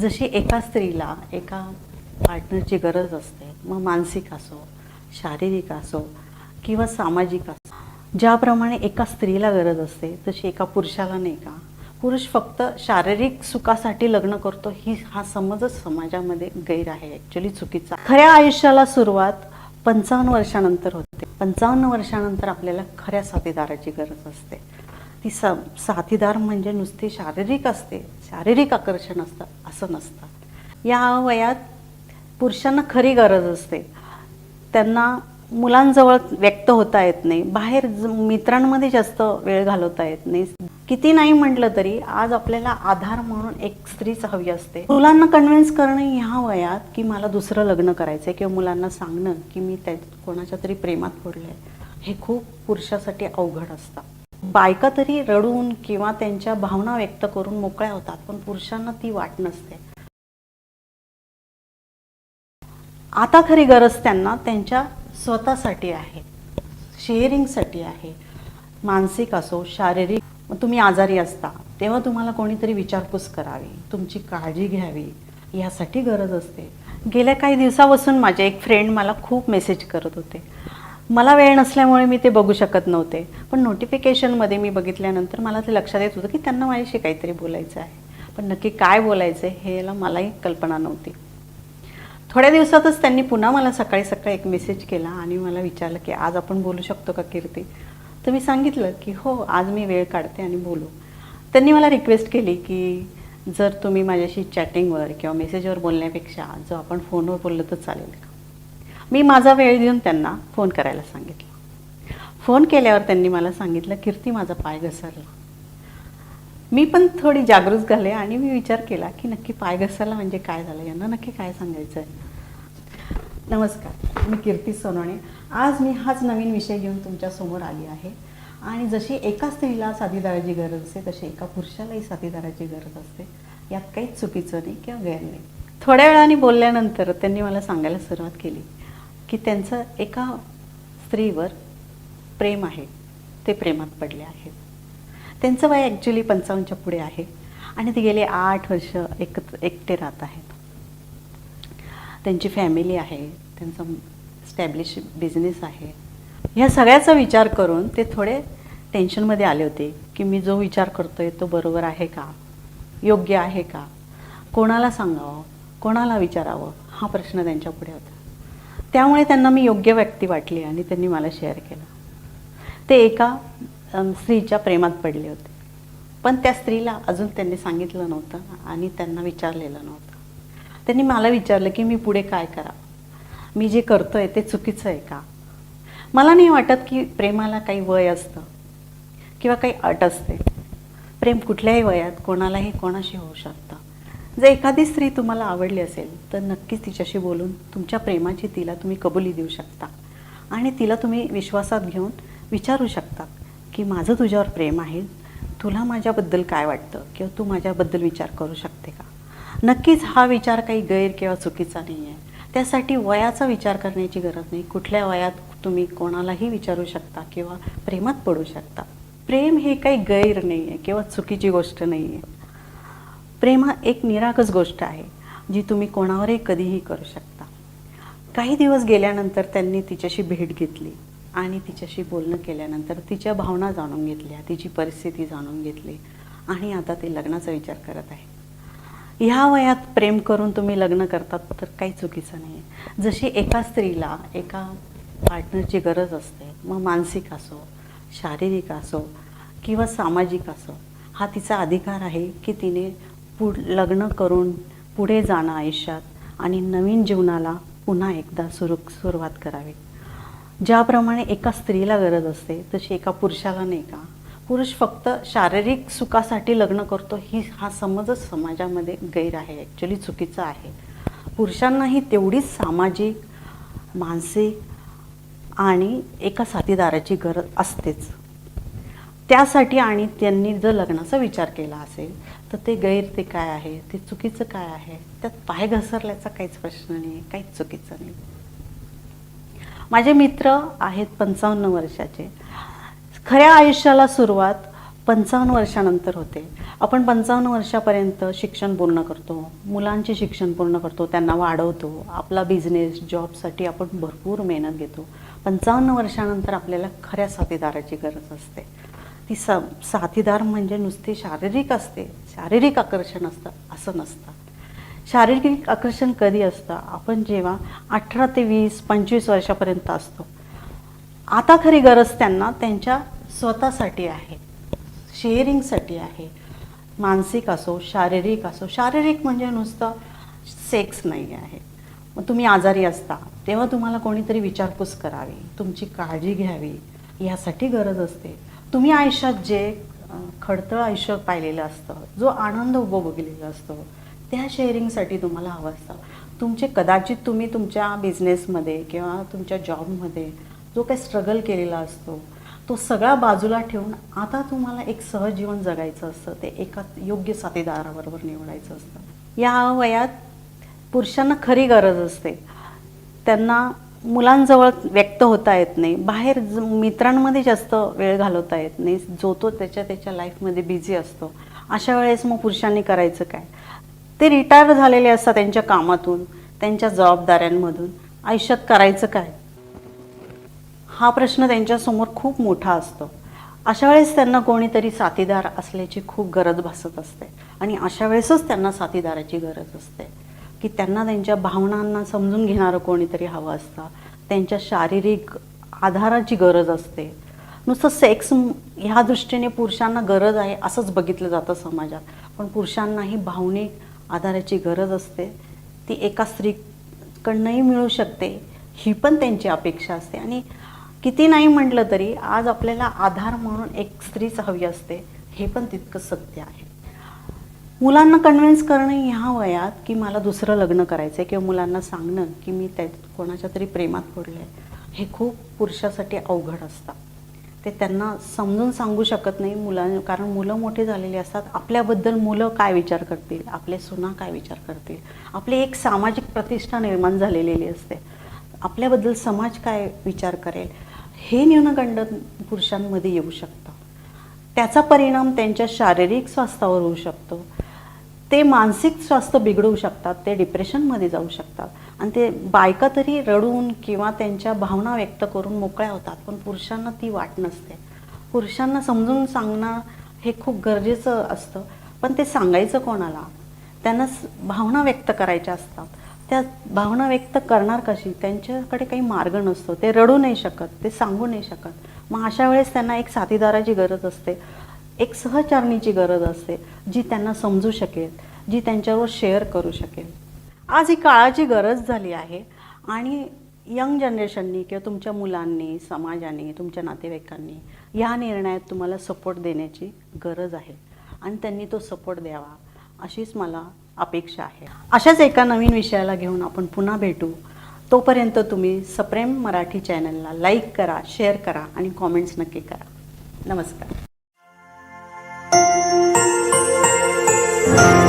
जशी एका स्त्रीला एका पार्टनरची गरज असते मग मानसिक असो शारीरिक असो किंवा सामाजिक असो ज्याप्रमाणे एका स्त्रीला गरज असते तशी एका पुरुषाला नाही का? पुरुष फक्त शारीरिक सुखासाठी लग्न करतो ही हा समजच समाजामध्ये गैर आहे ॲक्च्युली चुकीचा. खऱ्या आयुष्याला सुरुवात पंचावन्न वर्षानंतर होते. पंचावन्न वर्षानंतर आपल्याला खऱ्या साथीदाराची गरज असते. ती स साथीदार म्हणजे नुसती शारीरिक असते शारीरिक आकर्षण असतं असं नसतं. या वयात पुरुषांना खरी गरज असते. त्यांना मुलांजवळ व्यक्त होता येत नाही बाहेर मित्रांमध्ये जास्त वेळ घालवता येत नाही. किती नाही म्हटलं तरी आज आपल्याला आधार म्हणून एक स्त्रीच हवी असते. मुलांना कन्व्हिन्स करणं ह्या वयात की मला दुसरं लग्न करायचंय किंवा मुलांना सांगणं की मी त्या कोणाच्या तरी प्रेमात पडले हे खूप पुरुषासाठी अवघड असतं. बायका तरी रडून किंवा त्यांच्या भावना व्यक्त करून मोकळ्या होतात पण पुरुषांना ती वाट नसते. आता खरी गरज त्यांना त्यांच्या स्वतःसाठी आहे शेअरिंगसाठी आहे. मानसिक असो शारीरिक तुम्ही आजारी असता तेव्हा तुम्हाला कोणीतरी विचारपूस करावी तुमची काळजी घ्यावी यासाठी गरज असते. गेल्या काही दिवसापासून माझे एक फ्रेंड मला खूप मेसेज करत होते. मला वेळ नसल्यामुळे मी ते बघू शकत नव्हते. पण नोटिफिकेशनमध्ये मी बघितल्यानंतर मला ते लक्षात येत होतं की त्यांना माझ्याशी काहीतरी बोलायचं आहे. पण नक्की काय बोलायचं आहे हे याला मलाही कल्पना नव्हती. थोड्या दिवसातच त्यांनी पुन्हा मला सकाळी सकाळी एक मेसेज केला आणि मला विचारलं की आज आपण बोलू शकतो का कीर्ती? तर मी सांगितलं की हो आज मी वेळ काढते आणि बोलू. त्यांनी मला रिक्वेस्ट केली की जर तुम्ही माझ्याशी चॅटिंगवर किंवा मेसेजवर बोलण्यापेक्षा जो आपण फोनवर बोललं तर चालेल का? मी माझा वेळ देऊन त्यांना फोन करायला सांगितलं. फोन केल्यावर त्यांनी मला सांगितलं कीर्ती माझा पाय घसरला. मी पण थोडी जागृत झाले आणि मी विचार केला की नक्की पाय घसरला म्हणजे काय झालं? यांना नक्की काय सांगायचं आहे नमस्कार मी कीर्ती सोनवणे. आज मी हाच नवीन विषय घेऊन तुमच्यासमोर आली आहे. आणि जशी एका स्त्रीला साथीदाराची गरज असते तशी एका पुरुषालाही साथीदाराची गरज असते. यात काहीच चुकीचं नाही किंवा गैर नाही. थोड्या वेळाने बोलल्यानंतर त्यांनी मला सांगायला सुरुवात केली. की त्यांचं एका स्त्रीवर प्रेम आहे. ते प्रेमात पडले आहेत. त्यांचं वय ॲक्च्युली पंचावन्नच्या पुढे आहे. आणि ते गेले आठ वर्ष एक एकटे राहत आहेत. त्यांची फॅमिली आहे. त्यांचा स्टॅब्लिश बिझनेस आहे. ह्या सगळ्याचा विचार करून ते थोडे टेन्शनमध्ये आले होते की मी जो विचार करतोय तो बरोबर आहे का? योग्य आहे का? कोणाला सांगावं? कोणाला विचारावं? हा प्रश्न त्यांच्या पुढे होता. त्यामुळे त्यांना मी योग्य व्यक्ती वाटली आणि त्यांनी मला शेअर केलं. ते एका स्त्रीच्या प्रेमात पडले होते. पण त्या स्त्रीला अजून त्यांनी सांगितलं नव्हतं आणि त्यांना विचारलेलं नव्हतं. त्यांनी मला विचारलं की मी पुढे काय करावं? मी जे करतोय ते चुकीचं आहे का? मला नाही वाटत की प्रेमाला काही वय असतं किंवा काही अट असते. प्रेम कुठल्याही वयात कोणालाही कोणाशी होऊ शकतं. जर एखादी स्त्री तुम्हाला आवडली असेल तर नक्कीच तिच्याशी बोलून तुमच्या प्रेमाची तिला तुम्ही कबुली देऊ शकता. आणि तिला तुम्ही विश्वासात घेऊन विचारू शकता की माझं तुझ्यावर प्रेम आहे तुला माझ्याबद्दल काय वाटतं किंवा तू माझ्याबद्दल विचार करू शकते का? नक्कीच हा विचार काही गैर किंवा चुकीचा नाही आहे त्यासाठी वयाचा विचार करण्याची गरज नाही. कुठल्या वयात तुम्ही कोणालाही विचारू शकता किंवा प्रेमात पडू शकता. प्रेम हे काही गैर नाही आहे किंवा चुकीची गोष्ट नाही आहे प्रेम हा एक निरागस गोष्ट आहे जी तुम्ही कोणावरही कधीही करू शकता. काही दिवस गेल्यानंतर त्यांनी तिच्याशी भेट घेतली आणि तिच्याशी बोलणं केल्यानंतर तिच्या भावना जाणून घेतल्या तिची परिस्थिती जाणून घेतली आणि आता ते लग्नाचा विचार करत आहे ह्या वयात प्रेम करून तुम्ही लग्न करतात तर काही चुकीचं नाही आहे जशी एका स्त्रीला एका पार्टनरची गरज असते मग मानसिक असो शारीरिक असो किंवा सामाजिक असो हा तिचा अधिकार आहे की तिने पुढ लग्न करून पुढे जाणं आयुष्यात आणि नवीन जीवनाला पुन्हा एकदा सुरू सुरुवात करावी. ज्याप्रमाणे एका स्त्रीला गरज असते तशी एका पुरुषाला नाही का? पुरुष फक्त शारीरिक सुखासाठी लग्न करतो ही हा समजच समाजामध्ये गैर आहे ॲक्च्युली चुकीचा आहे. पुरुषांनाही तेवढीच सामाजिक मानसिक आणि एका साथीदाराची गरज असतेच. त्यासाठी आणि त्यांनी जर लग्नाचा विचार केला असेल तर ते गैर ते काय आहे? ते चुकीचं काय आहे? त्यात पाय घसरल्याचा काहीच प्रश्न नाही काहीच चुकीचं नाही माझे मित्र आहेत पंचावन्न वर्षाचे. खऱ्या आयुष्याला सुरुवात पंचावन्न वर्षानंतर होते. आपण पंचावन्न वर्षापर्यंत शिक्षण पूर्ण करतो मुलांचे शिक्षण पूर्ण करतो त्यांना वाढवतो आपला बिझनेस जॉबसाठी आपण भरपूर मेहनत घेतो. पंचावन्न वर्षानंतर आपल्याला खऱ्या साथीदाराची गरज असते. ती सा साथीदार म्हणजे नुसते शारीरिक असते शारीरिक आकर्षण असतं असं नसतं. शारीरिक आकर्षण कधी असतं? आपण जेव्हा अठरा ते वीस पंचवीस वर्षापर्यंत असतो. आता खरी गरज त्यांना त्यांच्या स्वतःसाठी आहे. शेअरिंगसाठी आहे. मानसिक असो शारीरिक असो शारीरिक म्हणजे नुसतं सेक्स नाही आहे. मग तुम्ही आजारी असता तेव्हा तुम्हाला कोणीतरी विचारपूस करावी तुमची काळजी घ्यावी यासाठी गरज असते. तुम्ही आयुष्यात जे खडतळ आयुष्य पाहिलेलं असतं जो आनंद उपभोगलेला असतो त्या शेअरिंगसाठी तुम्हाला हवं असतं. तुमचे कदाचित तुम्ही तुमच्या बिझनेसमध्ये किंवा तुमच्या जॉबमध्ये जो काही स्ट्रगल केलेला असतो तो सगळा बाजूला ठेवून आता तुम्हाला एक सहजीवन जगायचं असतं ते एका योग्य साथीदाराबरोबर निवडायचं असतं. या वयात पुरुषांना खरी गरज असते. त्यांना मुलांजवळ व्यक्त होता येत नाही. बाहेर मित्रांमध्ये जास्त वेळ घालवता येत नाही. जो तो त्याच्या त्याच्या लाईफमध्ये बिझी असतो. अशा वेळेस मग पुरुषांनी करायचं काय? ते रिटायर झालेले असतात त्यांच्या कामातून त्यांच्या जबाबदाऱ्यांमधून. आयुष्यात करायचं काय? हा प्रश्न त्यांच्यासमोर खूप मोठा असतो. अशा वेळेस त्यांना कोणीतरी साथीदार असल्याची खूप गरज भासत असते. आणि अशा वेळेसच त्यांना साथीदाराची गरज असते. की त्यांना त्यांच्या भावनांना समजून घेणारं कोणीतरी हवं असतं. त्यांच्या शारीरिक आधाराची गरज असते. नुसतं सेक्स ह्या दृष्टीने पुरुषांना गरज आहे असंच बघितलं जातं समाजात. पण पुरुषांनाही भावनिक आधाराची गरज असते. ती एका स्त्रीकडनंही मिळू शकते. ही पण त्यांची अपेक्षा असते. आणि किती नाही म्हटलं तरी आज आपल्याला आधार म्हणून एक स्त्रीच हवी असते. हे पण तितकं सत्य आहे. मुलांना कन्व्हिन्स करणं ह्या वयात की मला दुसरं लग्न करायचं आहे किंवा मुलांना सांगणं की मी त्या कोणाच्या तरी प्रेमात पडलं आहे हे खूप पुरुषासाठी अवघड असतं. ते त्यांना समजून सांगू शकत नाही मुलां कारण मुलं मोठी झालेली असतात. आपल्याबद्दल मुलं काय विचार करतील? आपले सुना काय विचार करतील? आपली एक सामाजिक प्रतिष्ठा निर्माण झालेली असते. आपल्याबद्दल समाज काय विचार करेल? हे न्यूनगंड पुरुषांमध्ये येऊ शकतं. त्याचा परिणाम त्यांच्या शारीरिक स्वास्थ्यावर होऊ शकतो. ते मानसिक स्वास्थ्य बिघडवू शकतात ते डिप्रेशनमध्ये जाऊ शकतात. आणि ते बायका तरी रडून किंवा त्यांच्या भावना व्यक्त करून मोकळ्या होतात पण पुरुषांना ती वाट नसते. पुरुषांना समजून सांगणं हे खूप गरजेचं असतं. पण ते सांगायचं कोणाला? त्यांना भावना व्यक्त करायच्या असतात. त्या भावना व्यक्त करणार कशी? त्यांच्याकडे काही मार्ग नसतो. ते रडू नाही शकत ते सांगू नाही शकत. मग अशा वेळेस त्यांना एक साथीदाराची गरज असते. एक सहचारणीची गरज असते जी त्यांना समजू शकेल जी त्यांच्यावर शेअर करू शकेल. आज ही काळाची गरज झाली आहे आणि यंग जनरेशननी किंवा तुमच्या मुलांनी समाजाने तुमच्या नातेवाईकांनी या निर्णयात तुम्हाला सपोर्ट देण्याची गरज आहे आणि त्यांनी तो सपोर्ट द्यावा अशीच मला अपेक्षा आहे. अशाच एका नवीन विषयाला घेऊन आपण पुन्हा भेटू. तोपर्यंत तुम्ही सप्रेम मराठी चॅनलला लाईक करा शेअर करा आणि कॉमेंट्स नक्की करा. नमस्कार. Thank you.